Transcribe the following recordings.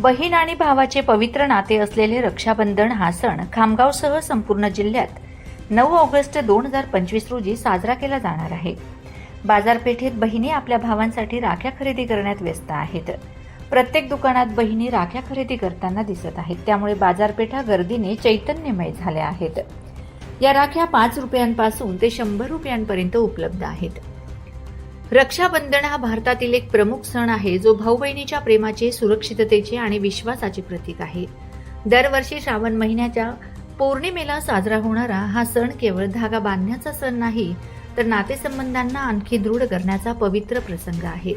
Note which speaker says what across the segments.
Speaker 1: बहीण आणि भावाचे पवित्र नाते असलेले रक्षाबंधन हा सण खामगावसह संपूर्ण जिल्ह्यात नऊ ऑगस्ट दोन हजार पंचवीस रोजी साजरा केला जाणार आहे. बाजारपेठेत बहिणी आपल्या भावांसाठी राख्या खरेदी करण्यात व्यस्त आहेत. प्रत्येक दुकानात बहिणी राख्या खरेदी करताना दिसत आहेत. त्यामुळे बाजारपेठा गर्दीने चैतन्यमय झाल्या आहेत. या राख्या पाच रुपयांपासून ते शंभर रुपयांपर्यंत उपलब्ध आहेत. रक्षाबंधन हा भारतातील एक प्रमुख सण आहे जो भाऊ बहिणीच्या प्रेमाचे सुरक्षिततेचे आणि विश्वासाचे प्रतीक आहे. दरवर्षी श्रावण महिन्याच्या पौर्णिमेला साजरा होणारा हा सण केवळ धागा बांधण्याचा सण नाही तर नातेसंबंधांना आणखी दृढ करण्याचा पवित्र प्रसंग आहे.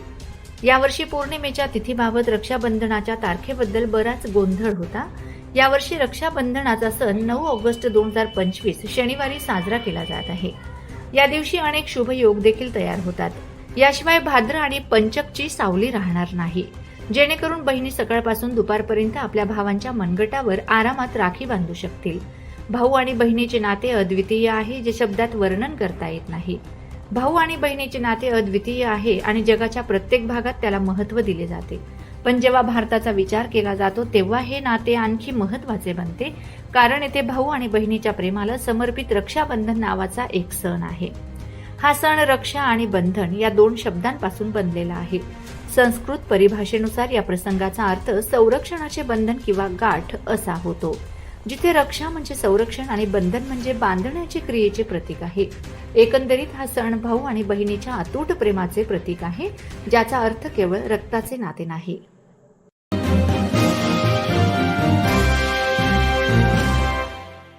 Speaker 1: यावर्षी पौर्णिमेच्या तिथीबाबत रक्षाबंधनाच्या तारखेबद्दल बराच गोंधळ होता. यावर्षी रक्षाबंधनाचा सण नऊ ऑगस्ट दोन हजार पंचवीस शनिवारी साजरा केला जात आहे. या दिवशी अनेक शुभ योग देखील तयार होतात. याशिवाय भाद्र आणि पंचकची सावली राहणार नाही. जेणेकरून बहिणी सकाळपासून दुपारपर्यंत आपल्या भावांच्या मनगटावर आरामात राखी बांधू शकतील. भाऊ आणि बहिणीचे नाते अद्वितीय आहे जे शब्दात वर्णन करता येत नाही. भाऊ आणि बहिणीचे नाते अद्वितीय आहे आणि जगाच्या प्रत्येक भागात त्याला महत्त्व दिले जाते. पण जेव्हा भारताचा विचार केला जातो तेव्हा हे नाते आणखी महत्त्वाचे बनते कारण येथे भाऊ आणि बहिणीच्या प्रेमाला समर्पित रक्षाबंधन नावाचा एक सण आहे. हा सण रक्षा आणि बंधन या दोन शब्दांपासून बनलेला आहे. संस्कृत परिभाषेनुसार या प्रसंगाचा अर्थ संरक्षणाचे बंधन किंवा गाठ असा होतो जिथे रक्षा म्हणजे संरक्षण आणि बंधन म्हणजे बांधण्याचे क्रियेचे प्रतीक आहे. एकंदरीत हा सण भाऊ आणि बहिणीच्या अतूट प्रेमाचे प्रतीक आहे ज्याचा अर्थ केवळ रक्ताचे नाते नाही.